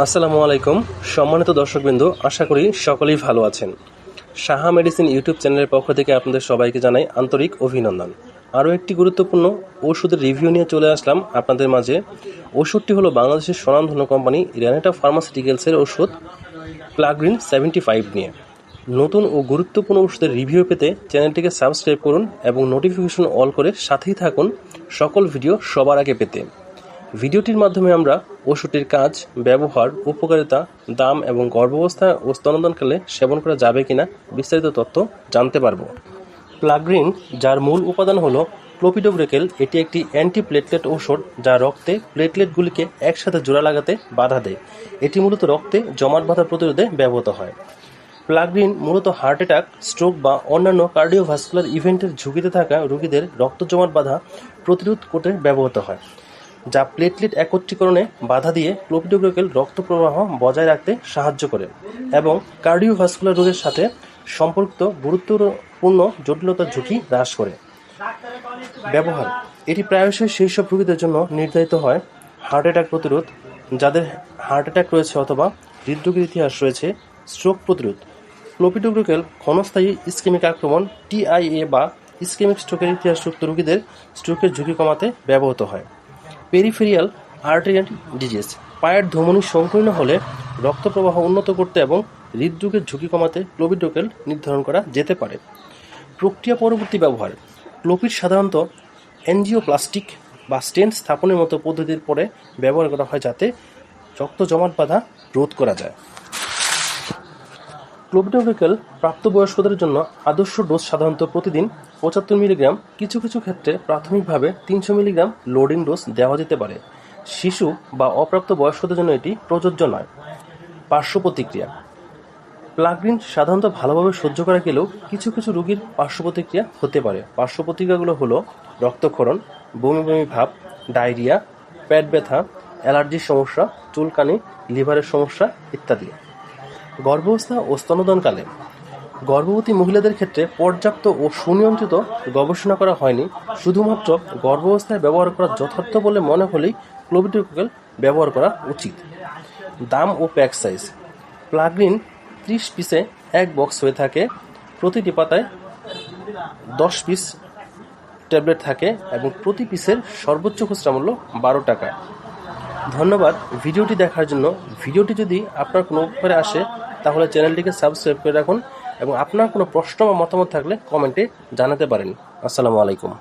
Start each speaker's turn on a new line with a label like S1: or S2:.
S1: আসসালামু আলাইকুম। সম্মানিত দর্শকবৃন্দ, আশা করি সকলেই ভালো আছেন। সাহা মেডিসিন ইউটিউব চ্যানেলের পক্ষ থেকে আপনাদের সবাইকে জানাই আন্তরিক অভিনন্দন। আরও একটি গুরুত্বপূর্ণ ওষুধের রিভিউ নিয়ে চলে আসলাম আপনাদের মাঝে। ওষুধটি হলো বাংলাদেশের স্বনামধন্য কোম্পানি রেনেটা ফার্মাসিউটিক্যালসের ওষুধ প্লাগ্রিন সেভেন্টি ফাইভ নিয়ে। নতুন ও গুরুত্বপূর্ণ ওষুধের রিভিউ পেতে চ্যানেলটিকে সাবস্ক্রাইব করুন এবং নোটিফিকেশন অল করে সাথেই থাকুন। সকল ভিডিও সবার আগে পেতে। ভিডিওটির মাধ্যমে আমরা ওষুধটির কাজ, ব্যবহার, উপকারিতা, দাম এবং গর্ভাবস্থা ও স্তনদানকালে সেবন করা যাবে কিনা বিস্তারিত তথ্য জানতে পারব। প্লাগ্রিন যার মূল উপাদান হলো ক্লোপিডোগ্রেকেল এটি একটি অ্যান্টিপ্লেটলেট ঔষধ যা রক্তে প্লেটলেটগুলিকে একসাথে জোড়া লাগাতে বাধা দেয়। এটি মূলত রক্তে জমাট বাধা প্রতিরোধে ব্যবহৃত হয়। প্লাগ্রিন মূলত হার্ট অ্যাটাক স্ট্রোক বা অন্যান্য কার্ডিওভাস্কুলার ইভেন্টের ঝুঁকিতে থাকা রোগীদের রক্ত জমাট বাধা প্রতিরোধ করতে ব্যবহৃত হয়। যা প্লেটলেট একত্রীকরণে বাধা দিয়ে ক্লোপিডোগ্রেকেল রক্ত প্রবাহ বজায় রাখতে সাহায্য করে এবং কার্ডিওভাস্কুলার রোগের সাথে সম্পর্কিত গুরুত্বপূর্ণ জটিলতার ঝুঁকি হ্রাস করে। ব্যবহার, এটি প্রায়শই সব রোগীদের জন্য নির্ধারিত হয়। হার্ট অ্যাটাক প্রতিরোধ, যাদের হার্ট অ্যাটাক রয়েছে অথবা হৃদরোগের ইতিহাস রয়েছে স্ট্রোক প্রতিরোধ। ক্লোপিডোগ্রিকেল ক্ষণস্থায়ী ইস্কেমিক আক্রমণ টিআইএ বা ইস্কেমিক স্ট্রোকের ইতিহাসযুক্ত রোগীদের স্ট্রোকের ঝুঁকি কমাতে ব্যবহৃত হয়। পেরিফেরিয়াল আর্টেরিয়াল ডিজিজ পায়ের ধমনী সংকীর্ণ হলে রক্ত প্রবাহ উন্নত করতে এবং হৃদরোগের ঝুঁকি কমাতে ক্লোবিডোকেল নির্ধারণ করা যেতে পারে। প্রক্রিয়া পরবর্তী ব্যবহার ক্লোপিড সাধারণত এনজিওপ্লাস্টিক বা স্টেন স্থাপনের মতো পদ্ধতির পরে ব্যবহার করা হয় যাতে রক্ত জমাট বাঁধা রোধ করা যায়। ক্লোপিডোগ্রিকেল প্রাপ্তবয়স্কদের জন্য আদর্শ ডোজ সাধারণত প্রতিদিন পঁচাত্তর মিলিগ্রাম, কিছু কিছু ক্ষেত্রে প্রাথমিকভাবে তিনশো মিলিগ্রাম লোডিং ডোজ দেওয়া যেতে পারে। শিশু বা অপ্রাপ্ত বয়স্কদের জন্য এটি প্রযোজ্য নয়। পার্শ্ব প্রতিক্রিয়া। প্লাগরিন সাধারণত ভালোভাবে সহ্য করা গেলেও কিছু কিছু রোগীর পার্শ্ব প্রতিক্রিয়া হতে পারে। পার্শ্ব প্রতিক্রিয়াগুলো হলো রক্তক্ষরণ, বমি বমি ভাব, ডায়রিয়া, পেট ব্যথা, অ্যালার্জির সমস্যা, চুলকানি, লিভারের সমস্যা ইত্যাদি। গর্ভাবস্থা ও স্তনদানকালে। গর্ভবতী মহিলাদের ক্ষেত্রে পর্যাপ্ত ও সুনিয়ন্ত্রিত গবেষণা করা হয়নি। শুধুমাত্র গর্ভাবস্থায় ব্যবহার করা যথার্থ বলে মনে হলেই ক্লোবিটোকেল ব্যবহার করা উচিত। দাম ও প্যাক সাইজ। প্লাগরিন ত্রিশ পিসে এক বক্স হয়ে থাকে। প্রতিটি পাতায় দশ পিস ট্যাবলেট থাকে এবং প্রতি পিসের সর্বোচ্চ খুচরা মূল্য বারো টাকা। ধন্যবাদ ভিডিওটি দেখার জন্য। ভিডিওটি যদি আপনার কোনো উপকারে আসে, তাহলে চ্যানেলটিকে সাবস্ক্রাইব করে রাখুন এবং আপনার কোনো প্রশ্ন বা মতামত থাকলে কমেন্টে জানাতে পারেন। আসসালামু আলাইকুম।